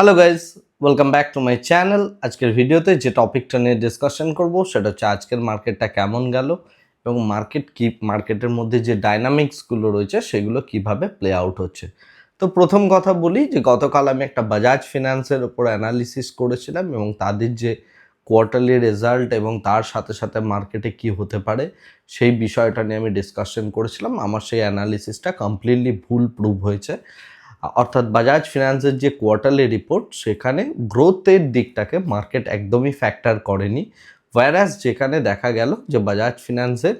Hello guys welcome back to my channel আজকের ভিডিওতে যে টপিকটা নিয়ে ডিসকাশন করব, সেটা হচ্ছে আজকের মার্কেটটা কেমন গেল এবং মার্কেট কি মার্কেটের মধ্যে যে ডাইনামিক্সগুলো রয়েছে, সেগুলো কীভাবে প্লে আউট হচ্ছে। তো প্রথম কথা বলি যে গতকাল আমি একটা বাজাজ ফিনান্সের ওপর অ্যানালিসিস করেছিলাম এবং তাদের যে কোয়ার্টারলি রেজাল্ট এবং তার সাথে সাথে মার্কেটে কি হতে পারে, সেই বিষয়টা নিয়ে আমি ডিসকাশন করেছিলাম। আমার সেই অ্যানালিসিসটা কমপ্লিটলি ভুল প্রুভ হয়েছে। অর্থাৎ বাজাজ ফিনান্সের যে কোয়ার্টারলি রিপোর্ট সেখানে গ্রোথের দিকটাকে মার্কেট একদমই ফ্যাক্টর করেনি। ভাইরাস যেখানে দেখা গেল যে বাজাজ ফিনান্সের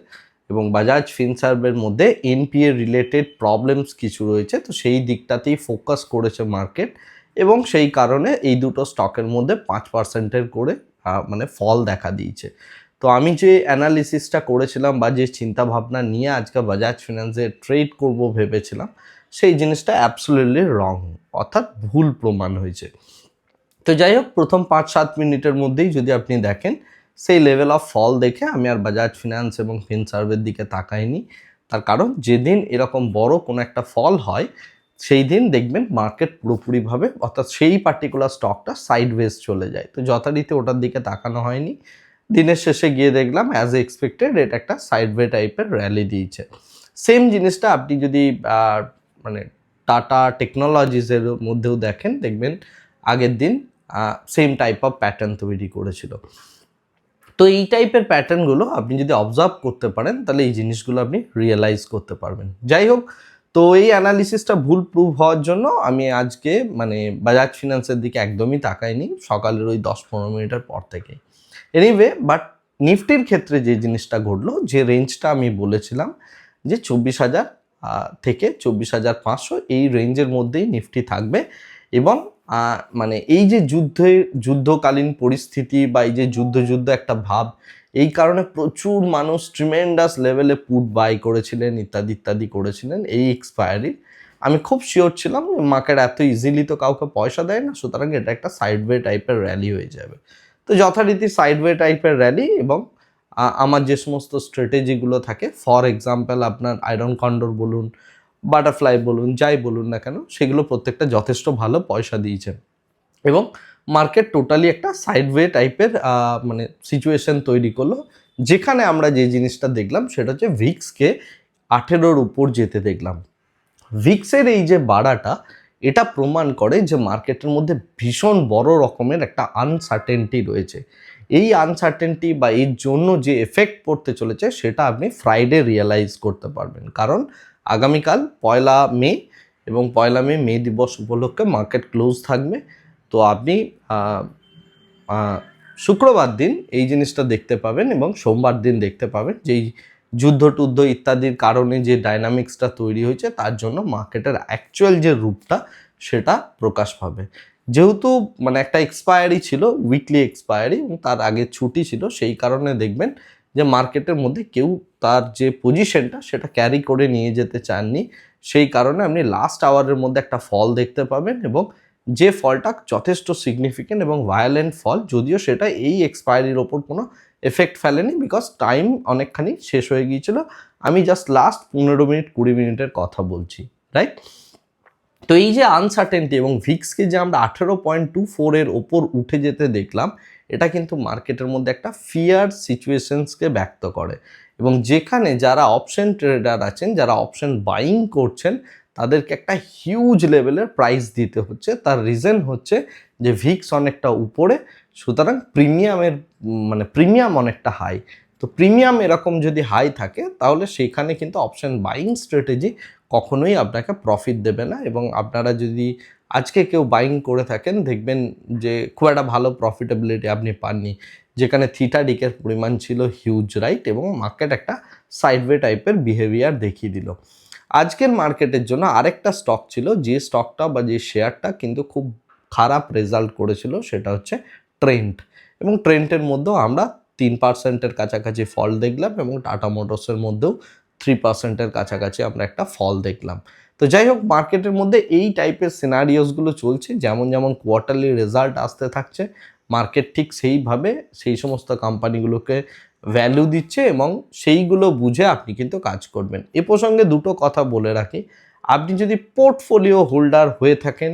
এবং বাজাজ ফিনসার্ভের মধ্যে এনপিএ রিলেটেড প্রবলেমস কিছু রয়েছে, তো সেই দিকটাতেই ফোকাস করেছে মার্কেট এবং সেই কারণে এই দুটো স্টকের মধ্যে পাঁচ পার্সেন্টের করে মানে ফল দেখা দিয়েছে। তো আমি যে অ্যানালিসিসটা করেছিলাম বা যে চিন্তা ভাবনা নিয়ে আজকে বাজাজ ফিনান্সে ট্রেড করব ভেবেছিলাম সেই জিনিসটা অ্যাবসোলিউটলি রং অর্থাৎ ভুল প্রমাণ হয়েছে। তো যাই হোক, প্রথম পাঁচ সাত মিনিটের মধ্যেই যদি আপনি দেখেন, সেই লেভেল অফ ফল দেখে আমি আর বাজাজ ফিনান্স এবং ফিনসার্ভের দিকে তাকাইনি। তার কারণ, যেদিন এরকম বড় কোনো একটা ফল হয়, সেই দিন দেখবেন মার্কেট পুরোপুরিভাবে, অর্থাৎ সেই পার্টিকুলার স্টকটা সাইডওয়েজ চলে যায়। তো যথারীতি ওটার দিকে তাকানো হয়নি। দিনের শেষে গিয়ে দেখলাম অ্যাজ এক্সপেক্টেড এটা একটা সাইডওয়ে টাইপের র্যালি দিয়েছে। সেম জিনিসটা আপনি যদি মানে টাটা টেকনোলজিসের মধ্যেও দেখেন, দেখবেন আগের দিন সেম টাইপ অফ প্যাটার্ন তৈরি করেছিল। তো এই টাইপের প্যাটার্নগুলো আপনি যদি অবজার্ভ করতে পারেন, তাহলে এই জিনিসগুলো আপনি রিয়েলাইজ করতে পারবেন। যাই হোক, তো এই অ্যানালিসিসটা ভুল প্রুভ হওয়ার জন্য আমি আজকে মানে বাজাজ ফিনান্সের দিকে একদমই তাকাইনি, সকালের ওই দশ পনেরো মিনিটের পর থেকে। এনিওয়ে বাট নিফটির ক্ষেত্রে যে জিনিসটা ঘটলো, যে রেঞ্জটা আমি বলেছিলাম, যে চব্বিশ হাজার থেকে চব্বিশ হাজার পাঁচশো এই রেঞ্জের মধ্যেই নিফটি থাকবে এবং মানে এই যে যুদ্ধের যুদ্ধকালীন পরিস্থিতি বা এই যে যুদ্ধ যুদ্ধ একটা ভাব, এই কারণে প্রচুর মানুষ ট্রিমেন্ডাস লেভেলে পুট বাই করেছিলেন, ইত্যাদি ইত্যাদি করেছিলেন এই এক্সপায়ারির আমি খুব শিওর ছিলাম মার্কেট এত ইজিলি তো কাউকে পয়সা দেয় না, সুতরাং এটা একটা সাইডওয়ে টাইপের র্যালি হয়ে যাবে। তো যথারীতি সাইডওয়ে টাইপের র্যালি এবং আমার যে সমস্ত স্ট্র্যাটেজিগুলো থাকে ফর এক্সাম্পল আপনার আয়রন কন্ডোর বলুন বাটারফ্লাই বলুন, যাই বলুন না কেন, সেগুলো প্রত্যেকটা যথেষ্ট ভালো পয়সা দিয়েছে এবং মার্কেট টোটালি একটা সাইডওয়ে টাইপের মানে সিচুয়েশন তৈরি করল, যেখানে আমরা যে জিনিসটা দেখলাম, সেটা হচ্ছে ভিক্সকে আঠেরোর উপর যেতে দেখলাম। ভিক্সের এই যে বাড়াটা, এটা প্রমাণ করে যে মার্কেটের মধ্যে ভীষণ বড় রকমের একটা আনসার্টেনটি রয়েছে। এই আনসার্টেনটি বা এর জন্য যে এফেক্ট পড়তে চলেছে, সেটা আপনি ফ্রাইডে রিয়েলাইজ করতে পারবেন। কারণ আগামীকাল পয়লা মে এবং পয়লা মে মে দিবস উপলক্ষে মার্কেট ক্লোজ থাকবে। তো আপনি শুক্রবার দিন এই জিনিসটা দেখতে পাবেন এবং সোমবার দিন দেখতে পাবেন যেই যুদ্ধ টুদ্ধ ইত্যাদির কারণে যে ডাইনামিক্সটা তৈরি হয়েছে, তার জন্য মার্কেটের অ্যাকচুয়াল যে রূপটা, সেটা প্রকাশ পাবে। যেহেতু মানে একটা এক্সপায়ারি ছিল উইকলি এক্সপায়ারি তার আগে ছুটি ছিল, সেই কারণে দেখবেন যে মার্কেটের মধ্যে কেউ তার যে পজিশনটা সেটা ক্যারি করে নিয়ে যেতে চাননি। সেই কারণে আপনি লাস্ট আওয়ারের মধ্যে একটা ফল দেখতে পাবেন এবং যে ফলটা যথেষ্ট সিগনিফিকেন্ট এবং ভায়োলেন্ট ফল যদিও সেটা এই এক্সপায়ারির ওপর কোনো এফেক্ট ফেলেনি বিকজ টাইম অনেকখানি শেষ হয়ে গিয়েছিল। আমি জাস্ট লাস্ট পনেরো মিনিট, কুড়ি মিনিটের কথা বলছি রাইট তো এই যে আনসার্টেনটি এবং ভিক্সকে যে আমরা আঠেরো পয়েন্ট টু ফোরের ওপর উঠে যেতে দেখলাম, এটা কিন্তু মার্কেটের মধ্যে একটা ফিয়ার সিচুয়েশনসকে ব্যক্ত করে। এবং যেখানে যারা অপশন ট্রেডার আছেন, যারা অপশন বাইং করছেন, তাদেরকে একটা হিউজ লেভেলের প্রাইস দিতে হচ্ছে। তার রিজন হচ্ছে যে ভিক্স অনেকটা উপরে, সুতরাং প্রিমিয়ামের মানে প্রিমিয়াম অনেকটা হাই তো প্রিমিয়াম এরকম যদি হাই থাকে, তাহলে সেখানে কিন্তু অপশন বাইং স্ট্র্যাটেজি কখনোই আপনাকে প্রফিট দেবে না এবং আপনারা যদি আজকে কেউ বাইং করে থাকেন, দেখবেন যে খুব একটা ভালো প্রফিটেবিলিটি আপনি পাননি। যেখানে থিটা ডিকের পরিমাণ ছিল হিউজ রাইট এবং মার্কেট একটা সাইডওয়ে টাইপের বিহেভিয়ার দেখিয়ে দিল। আজকের মার্কেটের জন্য আরেকটা স্টক ছিল, যে স্টকটা বা যে শেয়ারটা কিন্তু খুব খারাপ রেজাল্ট করেছিল, সেটা হচ্ছে ট্রেন্ড এবং ট্রেন্ডের মধ্যেও আমরা তিন পার্সেন্টের কাছাকাছি ফল দেখলাম এবং টাটা মোটরসের মধ্যেও থ্রি পার্সেন্টের কাছাকাছি আমরা একটা ফল দেখলাম। তো যাই হোক মার্কেটের মধ্যে এই টাইপের সিনারিওসগুলো চলছে, যেমন যেমন কোয়ার্টারলি রেজাল্ট আসতে থাকছে মার্কেট ঠিক সেইভাবে সেই সমস্ত কোম্পানিগুলোকে ভ্যালু দিচ্ছে এবং সেইগুলো বুঝে আপনি কিন্তু কাজ করবেন। এ প্রসঙ্গে দুটো কথা বলে রাখি। আপনি যদি পোর্টফোলিও হোল্ডার হয়ে থাকেন,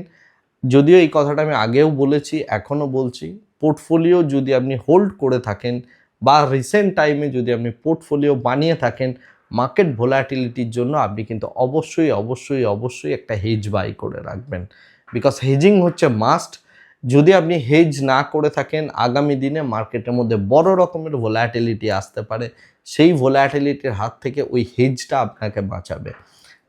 যদিও এই কথাটা আমি আগেও বলেছি এখনও বলছি পোর্টফোলিও যদি আপনি হোল্ড করে থাকেন বা রিসেন্ট টাইমে যদি আপনি পোর্টফোলিও বানিয়ে থাকেন মার্কেট ভোলাটিলিটির জন্য আপনি কিন্তু অবশ্যই অবশ্যই অবশ্যই একটা হেজ বাই করে রাখবেন। বিকজ হেজিং হচ্ছে মাস্ট যদি আপনি হেজ না করে থাকেন, আগামী দিনে মার্কেটের মধ্যে বড় রকমের ভোলাটিলিটি আসতে পারে। সেই ভোলাটিলিটির হাত থেকে ওই হেজটা আপনাকে বাঁচাবে।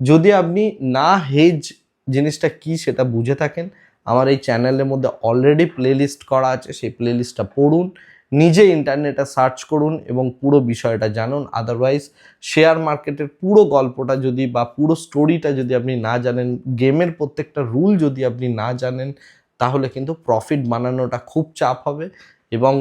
যদি আপনি না হেজ জিনিসটা কি সেটা বুঝে থাকেন, আমার এই চ্যানেলের মধ্যে অলরেডি প্লেলিস্ট করা আছে। সেই প্লেলিস্টটা পড়ুন। নিজে ইন্টারনেটে সার্চ করুন এবং পুরো বিষয়টা জানুন। আদারওয়াইজ শেয়ার মার্কেটের পুরো গল্পটা যদি বা পুরো স্টোরিটা যদি আপনি না জানেন গেমের প্রত্যেকটা রুল যদি আপনি না জানেন, তাহলে কিন্তু প্রফিট বানানোটা খুব চাপ হবে এবং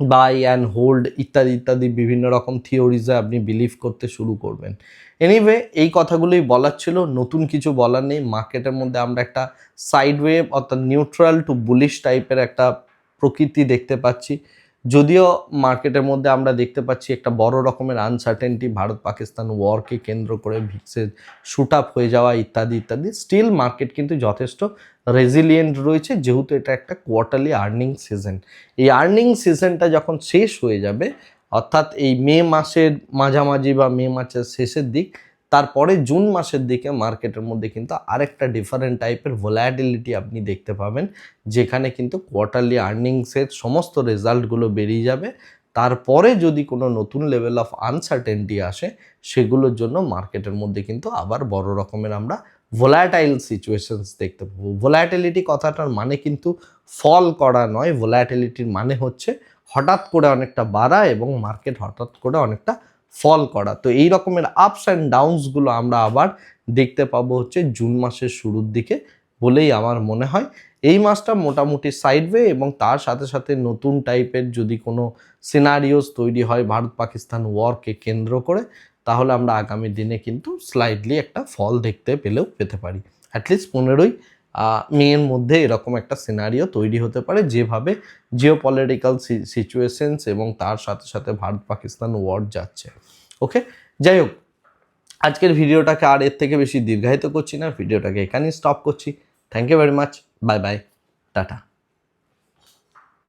বাই অ্যান্ড হোল্ড ইত্যাদি ইত্যাদি বিভিন্ন রকম থিওরিজে আপনি বিলিভ করতে শুরু করবেন। এনিওয়ে এই কথাগুলোই বলার ছিল। নতুন কিছু বলার নেই। মার্কেটের মধ্যে আমরা একটা সাইড ওয়েভ অর্থাৎ নিউট্রাল টু বুলিশ টাইপের একটা প্রকৃতি দেখতে পাচ্ছি। যদিও মার্কেটের মধ্যে আমরা দেখতে পাচ্ছি একটা বড় রকমের আনসার্টেনটি ভারত পাকিস্তান ওয়ারকে কেন্দ্র করে ভিক্সের শুট আপ হয়ে যাওয়া ইত্যাদি ইত্যাদি। স্টিল মার্কেট কিন্তু যথেষ্ট রেজিলিয়েন্ট রয়েছে, যেহেতু এটা একটা কোয়ার্টারলি আর্নিং সিজন এই আর্নিং সিজনটা যখন শেষ হয়ে যাবে, অর্থাৎ এই মে মাসের মাঝামাঝি বা মে মাসের শেষের দিক তারপরে জুন মাসের দিকে মার্কেটের মধ্যে কিন্তু আরেকটা ডিফারেন্ট টাইপের ভোলাটিলিটি আপনি দেখতে পাবেন, যেখানে কিন্তু কোয়ার্টারলি আর্নিংসের সমস্ত রেজাল্টগুলো বেরিয়ে যাবে। তারপরে যদি কোনো নতুন লেভেল অফ আনসার্টেনটি আসে, সেগুলোর জন্য মার্কেটের মধ্যে কিন্তু আবার বড় রকমের আমরা ভোলাটাইল সিচুয়েশনস দেখতে পাবো। ভোলাটিলিটি কথাটার মানে কিন্তু ফল করা নয় ভোলাটিলিটির মানে হচ্ছে হঠাৎ করে অনেকটা বাড়া এবং মার্কেট হঠাৎ করে অনেকটা ফল করা। তো এই রকমের আপস অ্যান্ড ডাউনসগুলো আমরা আবার দেখতে পাবো হচ্ছে জুন মাসের শুরুর দিকে বলেই আমার মনে হয়। এই মাসটা মোটামুটি সাইডওয়ে এবং তার সাথে সাথে নতুন টাইপের যদি কোনো সিনারিওস তৈরি হয় ভারত পাকিস্তান ওয়ারকে কেন্দ্র করে, তাহলে আমরা আগামী দিনে কিন্তু স্লাইডলি একটা ফল দেখতে পেলেও পেতে পারি। অ্যাটলিস্ট পনেরোই মেয়ের মধ্যে এরকম একটা সিনারিও তৈরি হতে পারে যেভাবে জিও পলিটিক্যাল সিচুয়েশনস এবং তার সাথে সাথে ভারত পাকিস্তান ওয়ার্ড যাচ্ছে। ওকে যাই হোক, আজকের ভিডিওটাকে আর এর থেকে বেশি দীর্ঘায়িত করছি না, ভিডিওটাকে এখানেই স্টপ করছি। Thank you very much bye bye tata.